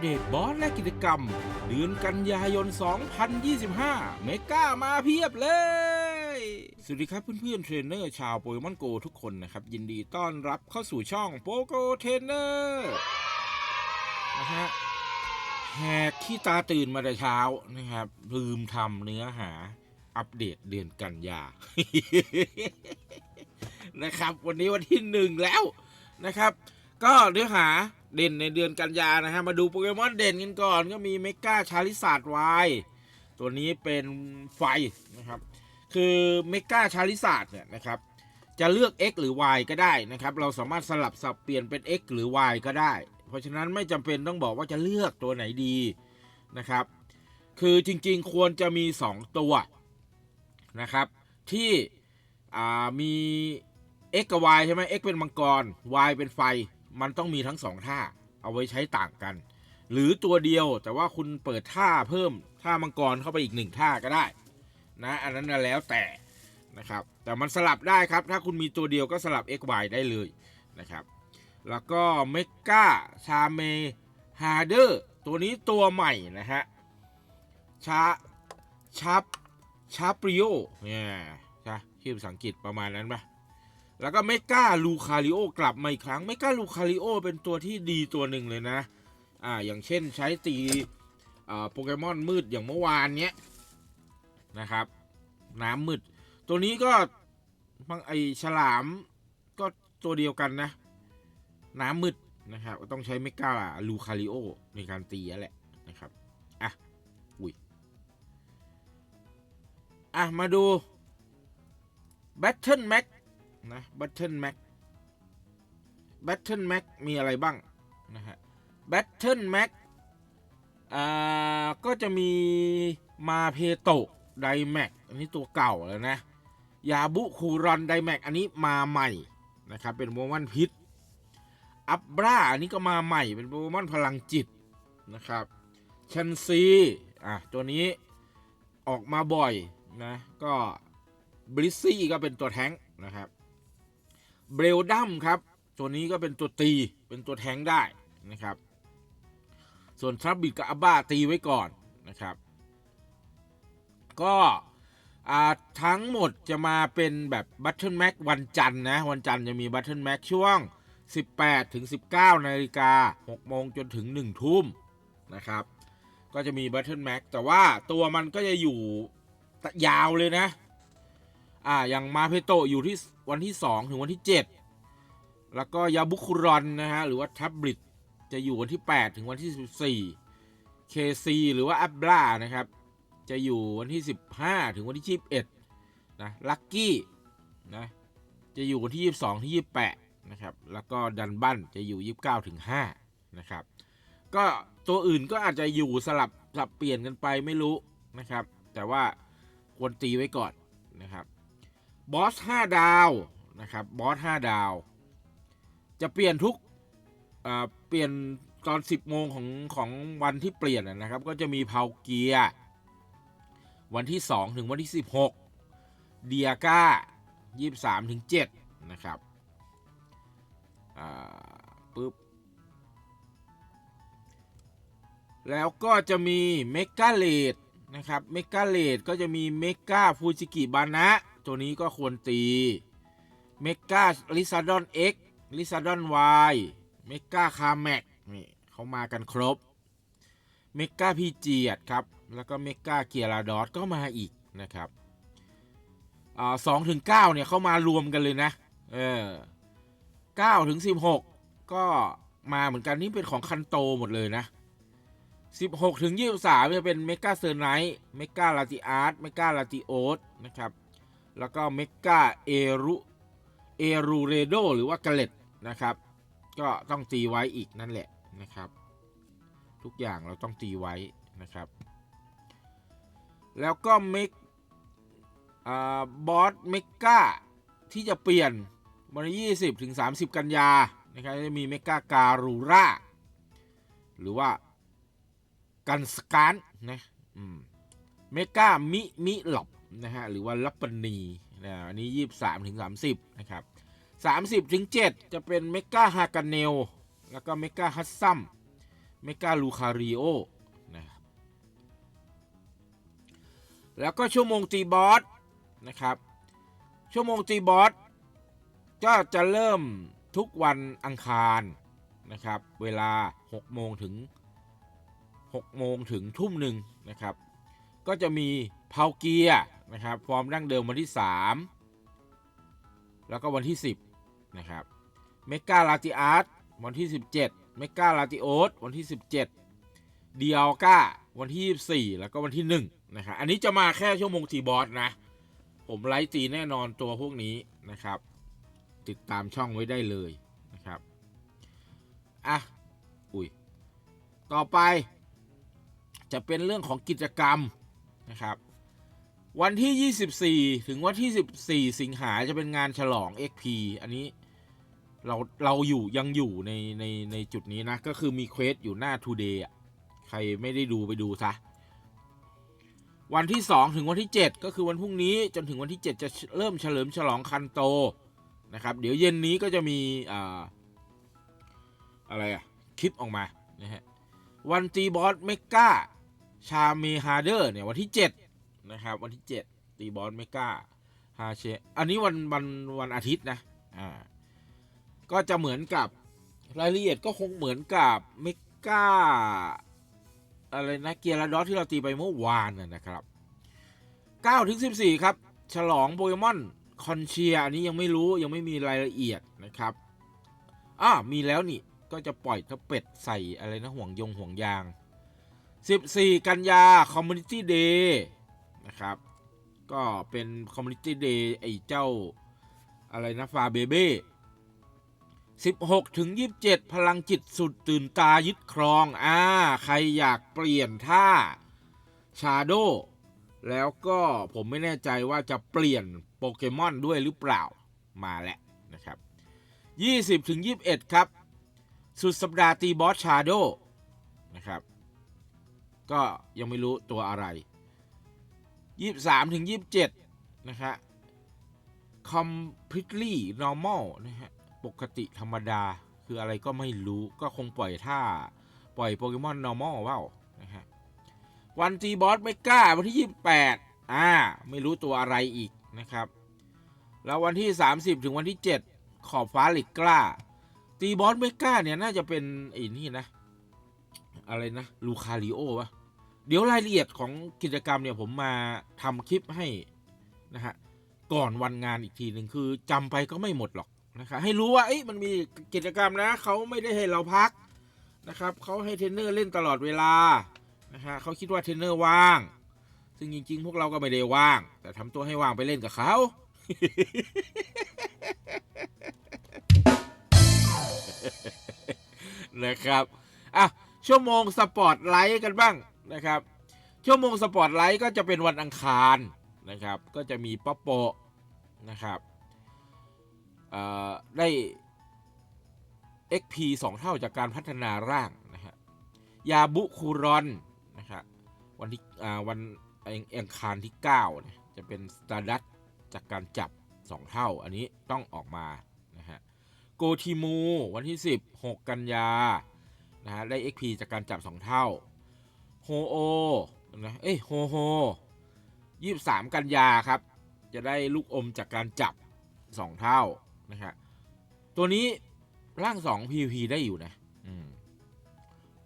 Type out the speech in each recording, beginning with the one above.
เดตบอสและกิจกรรม เดือนกันยายน 2025 เมก้ามาเพียบเลย สวัสดีครับเพื่อนๆเทรนเนอร์ชาวโปเกมอนโกทุกคนนะครับ ยินดีต้อนรับเข้าสู่ช่องโปโกเทรนเนอร์นะฮะแหกขี้ตาตื่นมาแต่เช้านะครับ ลืมทำเนื้อหาอัปเดตเดือนกันยา นะครับ วันนี้วันที่หนึ่งแล้วนะครับ ก็เนื้อหาเด่นในเดือนกันยานะฮะ มาดูโปเกมอนเด่นกันก่อน ก็มีเมกาชาลิซาร์ดวายตัวนี้เป็นไฟนะครับ คือเมกาชาลิซาร์ดเนี่ยนะครับ จะเลือก X หรือ Y ก็ได้นะครับ เราสามารถสลับสับเปลี่ยนเป็น X หรือ Y ก็ได้ เพราะฉะนั้นไม่จำเป็นต้องบอกว่าจะเลือกตัวไหนดีนะครับ คือจริงๆควรจะมี 2 ตัวนะครับ ที่มี X กับ Y ใช่ไหม X เป็นมังกร Y เป็นไฟ มันต้องมีทั้งสองท่าเอาไว้ใช้ต่างกัน หรือตัวเดียวแต่ว่าคุณเปิดท่าเพิ่มท่ามังกรเข้าไปอีกหนึ่งท่าก็ได้นะอันนั้นแล้วแต่นะครับแต่มันสลับได้ครับ ถ้าคุณมีตัวเดียวก็สลับ X Y ได้เลยนะครับ แล้วก็เมกาชาเมฮาร์เดอร์ตัวนี้ตัวใหม่นะฮะชาชับชาปริโอเนี่ยใช่ชื่อภาษาอังกฤษประมาณนั้นปะ แล้วก็เมกาลูคาริโอกลับมาอีกครั้งเมกาลูคาริโอเป็นตัวที่ดีตัวหนึ่งเลยนะ อ่าอย่างเช่นใช้ตีโปเกมอนมืดอย่างเมื่อวานเนี้ยนะครับ น้ำมืด ตัวนี้ก็บางไอฉลามก็ตัวเดียวกันนะ น้ำมืดนะครับต้องใช้เมกาลูคาริโอในการตีนั่แหละนะครับอะอุ้ยอะมาดู Battle Max นะบัตเทิลแม็กบัตเทิลแม็กมีอะไรบ้างนะฮะบัตเทิลแม็กอ่าก็จะมีมาเพโตไดแม็กอันนี้ตัวเก่าแล้วนะยาบุคูรอนไดแม็กอันนี้มาใหม่นะครับเป็นโปเกมอนพิษอัปบราอันนี้ก็มาใหม่เป็นโปเกมอนพลังจิตนะครับชันซีอะตัวนี้ออกมาบ่อยนะก็บริซี่ก็เป็นตัวแท้งนะครับ เบลดัมครับ ตัวนี้ก็เป็นตัวตีเป็นตัวแทงได้นะครับ ส่วนทรัพบิดกับอับบ้าตีไว้ก่อนนะครับ ก็อ่าทั้งหมดจะมาเป็นแบบบัตเทิลแม็กวันจันทร์นะ วันจันทร์จะมีบัตเทิลแม็กช่วง 18 ถึง 19 นาฬิกา 6 โมงจนถึง 1 ทุ่มนะครับ ก็จะมีบัตเทิลแม็กแต่ว่าตัวมันก็จะอยู่ยาวเลยนะ อ่าอย่างมาเพโตอยู่ที่วันที่ 2 ถึงวันที่ 7 แล้วก็ยาบุคุรอนนะฮะหรือว่าทับริดจะอยู่วันที่ 8 ถึงวันที่ 14 KC หรือว่าอับลานะครับ จะอยู่วันที่ 15 ถึงวันที่ 21นะลักกี้นะจะอยู่วันที่ 22 ที่ 28 นะครับ แล้วก็ดันบันจะอยู่ 29 ถึง 5 นะครับ ก็ตัวอื่นก็อาจจะอยู่สลับสลับเปลี่ยนกันไปไม่รู้นะครับ แต่ว่าควรตีไว้ก่อนนะครับ บอส5ดาวนะครับบอส5ดาว จะเปลี่ยนทุกเปลี่ยนตอน 10 โมงของของวันที่เปลี่ยนนะครับ ก็จะมีเพาเกียวันที่ 2 ถึงวันที่ 16 เดียก้า 23 ถึง 7 นะครับปึ๊บแล้วก็จะมีเมกาเลดนะครับเมกาเลดก็จะมีเมกาฟูจิกิบานะ ตัวนี้ก็ควรตีเมกาลิซาดอน X ลิซาดอน Y เมกาคาแม็กนี่เขามากันครบเมกาพีเจียดครับ แล้วก็เมกาเกียราดอสก็มาอีกนะครับอ่าสองถึงเก้าเนี่ยเขามารวมกันเลยนะ เออเก้าถึงสิบหกก็มาเหมือนกันนี่เป็นของคันโตหมดเลยนะ16ถึง23จะเป็นเมกาเซอร์ไนท์เมกาลาติอาร์ตเมกาลาติโอสนะครับ แล้วก็เมกาเอรุเอรูเรโดหรือว่ากาเลตนะครับ ก็ต้องตีไว้อีกนั่นแหละนะครับ ทุกอย่างเราต้องตีไว้นะครับ แล้วก็เมกอ่าบอสเมกาที่จะเปลี่ยนวันที่20ถึง30 กันยานะครับจะมีเมกาการูราหรือว่ากันสการนะเมกามิมิหลบ นะฮะหรือว่าลัปปนีนะอันนี้ 23ถึง30 นะครับ 30ถึง7จะเป็นเมกาฮากาเนล แล้วก็เมกาฮัตซัมเมกาลูคาริโอนะครับแล้วก็ชั่วโมงตีบอสนะครับ ชั่วโมงตีบอสก็จะเริ่มทุกวันอังคารนะครับ เวลา 6 โมงถึง 6 โมงถึงทุ่มหนึ่งนะครับ ก็จะมีเพาเกียร์ นะครับ ฟอร์มดั้งเดิมวันที่ 3 แล้วก็วันที่ 10 นะครับ เมกาลาติอาร์ตวันที่ 17 เมกาลาติโอสวันที่ 17 เดียลกาวันที่ 24 แล้วก็วันที่ 1 นะครับ อันนี้จะมาแค่ชั่วโมงทีบอสนะ ผมไลฟ์ตีแน่นอนตัวพวกนี้นะครับ ติดตามช่องไว้ได้เลยนะครับ อะ อุ้ย ต่อไปจะเป็นเรื่องของกิจกรรมนะครับ วันที่ 24 ถึงวันที่ 14 สิงหาจะเป็นงานฉลอง XP อันนี้เราเราอยู่ยังอยู่ในในในจุดนี้นะ ก็คือมีเควสอยู่หน้า Today อะใครไม่ได้ดูไปดูซะ วันที่ 2 ถึงวันที่ 7 ก็คือวันพรุ่งนี้จนถึงวันที่ 7 จะเริ่มเฉลิมฉลองคันโตนะครับ เดี๋ยวเย็นนี้ก็จะมีอ่าอะไรอะคลิปออกมานะฮะวันตีบอสเมกาชาเมฮาร์เดอร์เนี่ยวันที่ 7 นะครับ วันที่ 7 ตีบอสเมกาฮาเชอันนี้วันวันวันอาทิตย์นะอ่าก็จะเหมือนกับรายละเอียดก็คงเหมือนกับเมกาอะไรนะเกียร์ลดอที่เราตีไปเมื่อวานนะนะครับ9ถึง14 ครับ ฉลองโปเกมอนคอนเชียอันนี้ยังไม่รู้ยังไม่มีรายละเอียดนะครับอ่ามีแล้วนี่ก็จะปล่อยทับเป็ดใส่อะไรนะห่วงยงห่วงยาง 14 กันยาคอมมูนิตี้เดย์ นะครับ ก็เป็นคอมมูนิตี้เดย์ไอ้เจ้าอะไรนะฟาเบเบ้16ถึง27 พลังจิตสุดตื่นตายึดครอง อ่า ใครอยากเปลี่ยนท่าชาโดแล้วก็ผมไม่แน่ใจว่าจะเปลี่ยนโปเกมอนด้วยหรือเปล่ามาแล้วนะครับ 20ถึง21 ครับ สุดสัปดาห์ตีบอสชาโดนะครับ ก็ยังไม่รู้ตัวอะไร 23ถึง27นะฮะ completely normal นะฮะ ปกติธรรมดาคืออะไรก็ไม่รู้ก็คงปล่อยท่า ปล่อยโปเกมอน normal เปล่านะฮะ วันตีบอสไม่กล้าวันที่28อ่า ไม่รู้ตัวอะไรอีกนะครับ แล้ววันที่ 30 ถึงวันที่ 7 ขอบฟ้าหลิกกล้า ตีบอสไม่กล้าเนี่ย น่าจะเป็นไอ้นี่นะ อะไรนะ ลูคาริโอวะ เดี๋ยวรายละเอียดของกิจกรรมเนี่ยผมมาทำคลิปให้นะฮะก่อนวันงานอีกทีหนึ่งคือจำไปก็ไม่หมดหรอกนะครับให้รู้ว่าเอ้ยมันมีกิจกรรมนะเขาไม่ได้ให้เราพักนะครับเขาให้เทรนเนอร์เล่นตลอดเวลานะฮะเขาคิดว่าเทรนเนอร์ว่าง ซึ่งจริง ๆ พวกเราก็ไม่ได้ว่าง แต่ทำตัวให้ว่างไปเล่นกับเขานะครับอะชั่วโมงสปอร์ตไลท์กันบ้าง นะครับ ชั่วโมงสปอตไลท์ก็จะเป็นวันอังคารนะครับ ก็จะมีป๊อปโปนะครับเอ่อได้ XP 2 เท่าจากการพัฒนาร่างนะฮะยาบุคูรอนนะครับวันที่อ่าวันอังคารที่9นะจะเป็นสตาร์ดัตจากการจับ 2 เท่า อันนี้ต้องออกมานะฮะโกทิมูวันที่10 6กันยานะฮะได้ XP จากการจับ 2 เท่า โฮโอนะเอ้ยโฮโฮ23กันยาครับ จะได้ลูกอมจากการจับ 2 เท่านะฮะตัวนี้ร่าง 2 PVP ได้อยู่นะ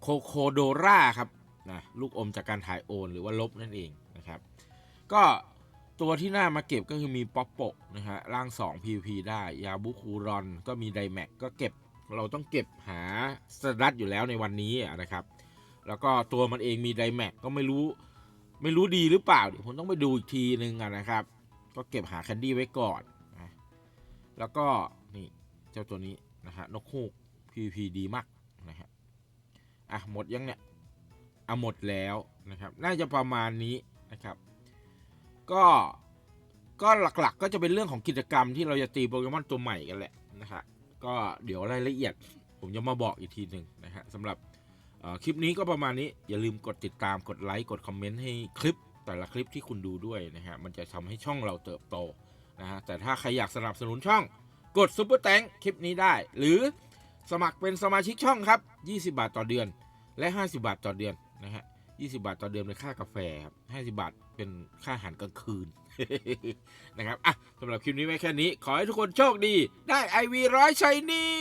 โคโคโดราครับนะลูกอมจากการถ่ายโอนหรือว่าลบนั่นเองนะครับ ก็ตัวที่น่ามาเก็บก็คือมีป๊อปโปะนะฮะร่าง 2 PVP ได้ ยาบุคูรอน ก็มีไดแม็กก็เก็บเราต้องเก็บหาสตัดอยู่แล้วในวันนี้นะครับ แล้วก็ตัวมันเองมีไดแม็กก็ไม่รู้ ไม่รู้ดีหรือเปล่าเดี๋ยวผมต้องไปดูอีกทีนึงนะครับ ก็เก็บหาแคนดี้ไว้ก่อนนะแล้วก็นี่เจ้าตัวนี้นะฮะนกฮูก PVP ดีมากนะฮะอะหมดยังเนี่ยอะหมดแล้วนะครับ น่าจะประมาณนี้นะครับ ก็ก็หลักๆ ก็จะเป็นเรื่องของกิจกรรมที่เราจะตีโปเกมอนตัวใหม่กันแหละนะฮะก็เดี๋ยวรายละเอียด ผมจะมาบอกอีกทีหนึ่งนะฮะสำหรับ คลิปนี้ก็ประมาณนี้อย่าลืมกดติดตามกดไลค์กดคอมเมนต์ให้คลิปแต่ละคลิปที่คุณดูด้วยนะฮะมันจะทำให้ช่องเราเติบโตนะฮะแต่ถ้าใครอยากสนับสนุนช่อง กดซุปเปอร์แตงคลิปนี้ได้ หรือสมัครเป็นสมาชิกช่องครับ 20 บาทต่อเดือนและ 50 บาทต่อเดือนนะฮะ20 บาทต่อเดือนเป็นค่ากาแฟครับ50 บาทเป็นค่าอาหารกลางคืนนะครับอะสำหรับคลิปนี้ไว้แค่นี้ ขอให้ทุกคนโชคดี ได้ไอวีร้อยชัยนี่